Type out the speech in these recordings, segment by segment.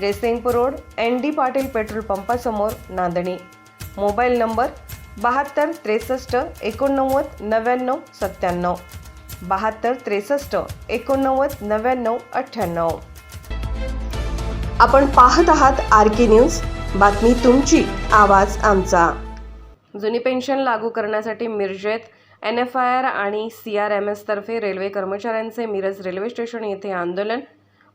Jaysingpur road N D Patil petrol पंपासमोर Nandani. Mobile number बहात्तर त्रेसष्ट एकोणनव्वद नव्याण्णव सत्त्याण्णव. बहात्तर त्रेसष्ट एकोणनव्वद नव्याण्णव अठ्ठ्याण्णव. आपण पाहत आहात आर के न्यूज. बातमी तुमची आवाज आमचा. जुनी पेन्शन लागू करण्यासाठी मिरजेत एन एफ आय आर आणि सी आर एम एसतर्फे रेल्वे कर्मचाऱ्यांचे मिरज रेल्वे स्टेशन येथे आंदोलन.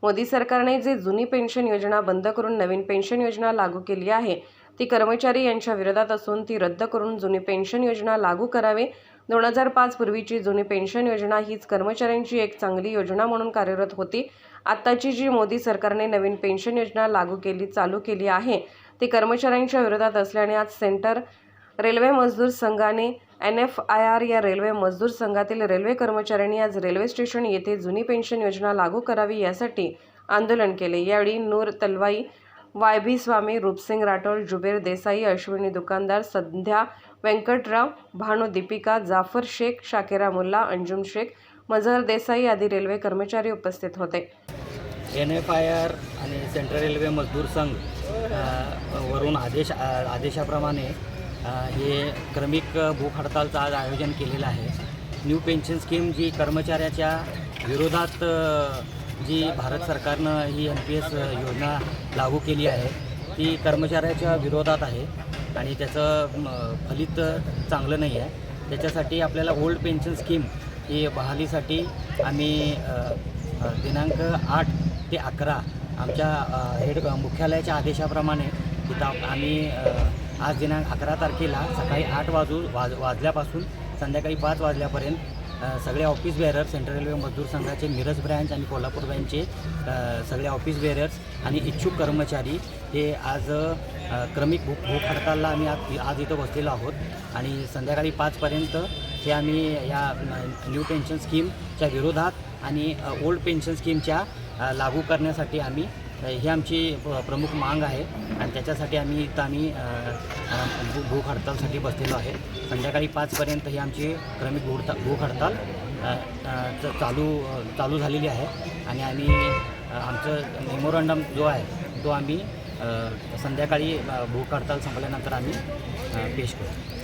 मोदी सरकारने जे जुनी पेन्शन योजना बंद करून नवीन पेन्शन योजना लागू केली आहे ती कर्मचारी यांच्या विरोधात असून ती रद्द करून जुनी पेन्शन योजना लागू करावी. दोन हजार पाच पूर्वीची जुनी पेन्शन योजना हीच कर्मचाऱ्यांची एक चांगली योजना म्हणून कार्यरत होती. आत्ताची जी मोदी सरकारने नवीन पेन्शन योजना लागू केली चालू केली आहे ती कर्मचाऱ्यांच्या विरोधात असल्याने आज सेंटर रेल्वे मजदूर संघाने एन एफ आय आर या रेल्वे मजदूर संघातील रेल्वे कर्मचाऱ्यांनी आज रेल्वे स्टेशन येथे जुनी पेन्शन योजना लागू करावी यासाठी आंदोलन केले. यावेळी नूर तलवाई वाय बी स्वामी रूपसिंग राठोड जुबेर देसाई अश्विनी दुकानदार संध्या व्यंकटराव भानू दीपिका जाफर शेख शाकेरा मुल्ला अंजुम शेख मजहर देसाई आदी रेल्वे कर्मचारी उपस्थित होते. एन एफ आय आर आणि सेंट्रल रेल्वे मजदूर संघ वरून आदेश आदेशाप्रमाणे हे क्रमिक भूक हडतालचं आज आयोजन केलेलं आहे. न्यू पेन्शन स्कीम जी कर्मचाऱ्याच्या विरोधात जी भारत सरकारनं ही एन पी एस योजना लागू केली आहे ती कर्मचाऱ्याच्या विरोधात आहे आणि त्याचं फलित चांगलं नाही आहे. त्याच्यासाठी आपल्याला ओल्ड पेन्शन स्कीम ही बहालीसाठी आम्ही दिनांक आठ ते अकरा आमच्या हेड मुख्यालयाच्या आदेशाप्रमाणे तिथं आम्ही आज दिनांक अकरा तारखेला सकाळी आठ वाजू वाज वाजल्यापासून संध्याकाळी पाच वाजल्यापर्यंत सगळे ऑफिस बेअरर्स सेंट्रल रेल्वे मजदूर संघाचे मिरज ब्रँच आणि कोल्हापूर ब्रँचचे सगळे ऑफिस बेअरर्स आणि इच्छुक कर्मचारी हे आज क्रमिक भूक भूक हडतालला आम्ही आज आज इथं बसलेलो आहोत. आणि संध्याकाळी पाचपर्यंत हे आम्ही या न्यू पेन्शन स्कीमच्या विरोधात आणि ओल्ड पेन्शन स्कीमच्या लागू करण्यासाठी आम्ही ही आमची प- प्रमुख मांग आहे. आणि त्याच्यासाठी आम्ही इथं आम्ही भूक हडतालसाठी बसलेलो आहे. संध्याकाळी पाचपर्यंत ही आमची क्रमिक भूडता भूक हडताल च- चालू चालू झालेली आहे. आणि आम्ही आमचं मेमोरंडम जो आहे तो आम्ही संध्याकाळी भूक हडताल संपल्यानंतर आम्ही पेश करू.